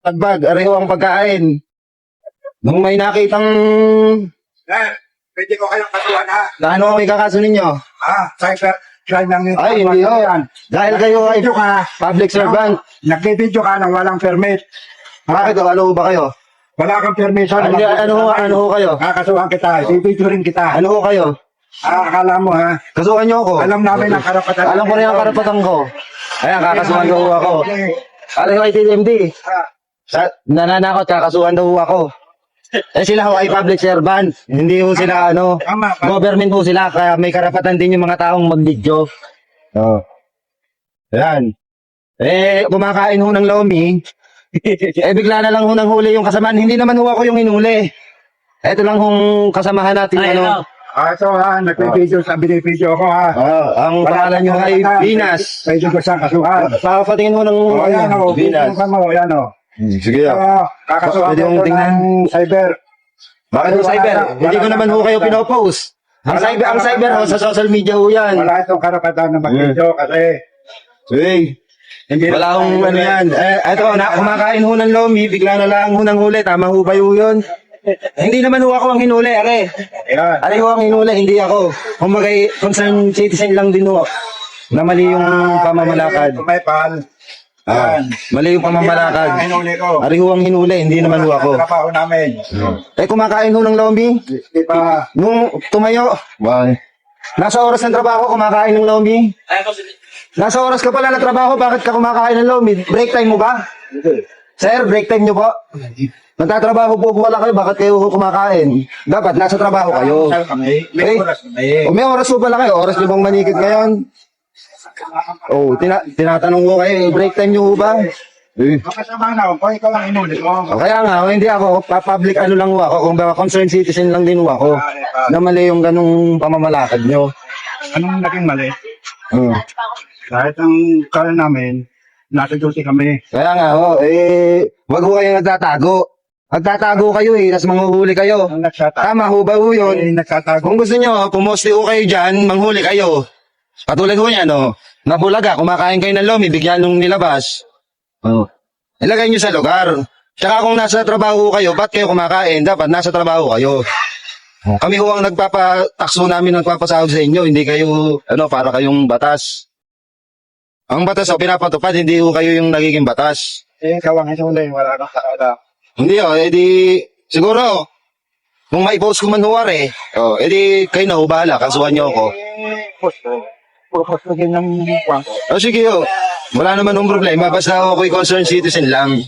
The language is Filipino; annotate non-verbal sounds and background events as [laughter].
tagbag, areho ang pagkain. Nung may nakitang, Eh, pwede ko kayong kasuhan ha. ano ang ikakaso ninyo? Ah, cyber crime lang yun. Ay, hindi ho. Dahil kayo ay Nagbibideo ka. public servant. Nagbibideo ka nang walang permit. Bakit o? Ano ho ba kayo? Wala kang permission. Ano, ano, ho, ano ho kayo? Kakasuhan kita. Bibidyo rin kita. Ano ho kayo? Ah, akala mo ha. Kasuhan niyo ako. Alam namin ang karapatan. Alam ko rin ang karapatan ko. Ayan, kakasuhan daw ho ako. Okay. Areho ay TMD. Ah, Sa, nananakot, kakasuhan daw ako. Eh sila ho ay public servant. Hindi ho sila ano, Tama. government ho sila. Kaya may karapatan din yung mga taong mag-video. Oo. Ayan. Eh, kumakain ho ng lomi. [laughs] eh, bigla na lang ho nang huli yung kasamaan. Hindi naman ho ako yung inuli. Ito lang hong kasamahan natin. Ay, ano. ano? Ah, ito ha. Nagbibideo sa binibideo ko ha. Ah, ang pangalan nyo ay Pinas. Pwede ko siyang kasuhan. Papatingin ho ng O, yan o. Pinas. Yan o. Sige. Ah, kakasuhan Pwede ko mong ito tingnan. ng cyber. Bakit yung cyber? Hindi ko naman ho kayo pinopost. Ang Wala- cyber, ang cyber ho, sa social media ho yan. Wala itong karapatan na mag-video kasi Hey, hindi wala akong ano yan. Eh, eto, na, kumakain ho ng lomi, bigla na lang ho ng huli. Tama ho ba ho yun? hindi naman ho ako ang hinuli, are. Yan. Are ho ang hinuli, hindi ako. Kumbaga, concerned citizen lang din ho. Na mali yung pamamalakad. Kung may pal. Ah, mali yung pamamalakad. Ang hinuli ko. Are ho ang hinuli, hindi naman ho ako. Trabaho namin. Eh, kumakain ho ng lomi. Di ba? Nung tumayo, nasa oras ng trabaho, kumakain ng si... Nasa oras ka pala na trabaho, bakit ka kumakain ng lomi? Break time mo ba? Sir, break time nyo po. Nagtatrabaho po po pala kayo, bakit kayo kumakain? Dapat nasa trabaho kayo. Kami. Eh, May oras. O may oras po pala kayo, oras nyo bang manikit ngayon? Oh, tina tinatanong ko kayo, eh, break time nyo ba? Eh. Makasama na ako. Kung ikaw ang hinuli mo. O kaya nga, oh, hindi ako, pa-public ano lang ako, kung ba concerned citizen lang din ako. Na mali yung ganung pamamalakad nyo. Anong naging mali? Hmm. Kahit ang kala namin, nasa duty kami. Kaya nga ho, eh, wag ho kayong nagtatago. Nagtatago kayo eh, tapos manghuhuli kayo. Ang. Tama ho ba ho yun? Eh. Kung gusto nyo, pumoste ho kayo dyan, manghuli kayo. Katulad ho yan, no? Nabulaga, kumakain kayo ng lomi, bigyan nung nilabas. Oh. Ilagay nyo sa lugar. Tsaka kung nasa trabaho kayo, ba't kayo kumakain? Dapat nasa trabaho kayo. Kami ho ang nagpapatakso namin, nagpapasahod sa inyo, hindi kayo, ano, para kayong batas. Ang batas ho, pinapatupad, hindi ho kayo yung nagiging batas. Eh, ikaw ang hinuli. Wala kang sakala. Hindi oh, edi siguro kung mai-post ko man huwar eh. Oh, edi kayo na ho bahala, kasuhan niyo ako. Eh, posto. Din ng kwang. Oh sige oh. Wala naman ng problema basta ako'y concerned citizen lang.